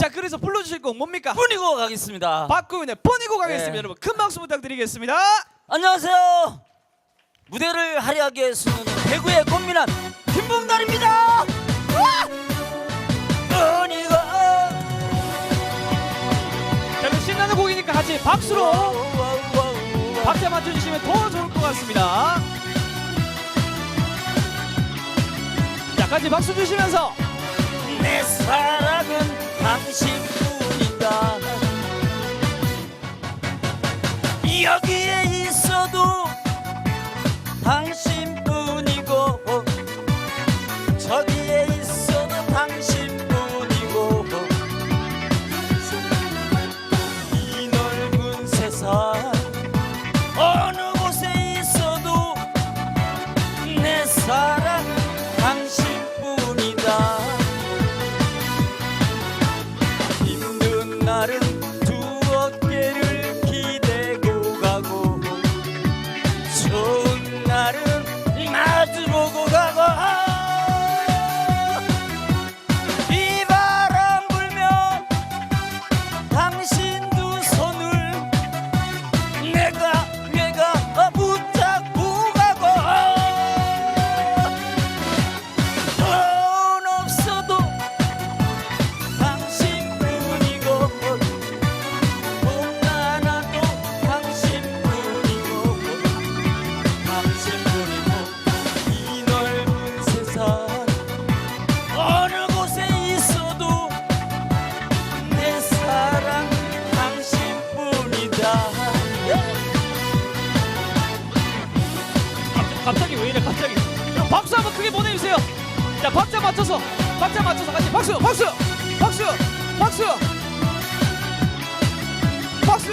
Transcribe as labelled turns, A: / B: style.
A: 자 그래서 불러주실 곡 뭡니까?
B: 뿐이고 가겠습니다.
A: 박구윤의 뻔이고 가겠습니다
B: 네.
A: 여러분 큰 박수 부탁드리겠습니다
B: 안녕하세요. 무대를 화려하게 수는 대구의 꽃미남 김봉달입니다. 뿐이고
A: 자 그럼 신나는 곡이니까 같이 박수로 박자 맞춰주시면 더 좋을 것 같습니다 자 같이 박수 주시면서
B: 내 사랑은 당신뿐이다. 여기에 있어도 당신
A: 갑자기, 왜 이래 갑자기. 그럼 박수 한번 크게 보내주세요. 자 박자 맞춰서 박자 맞춰서 같이 박수 박수 박수 박수. 박수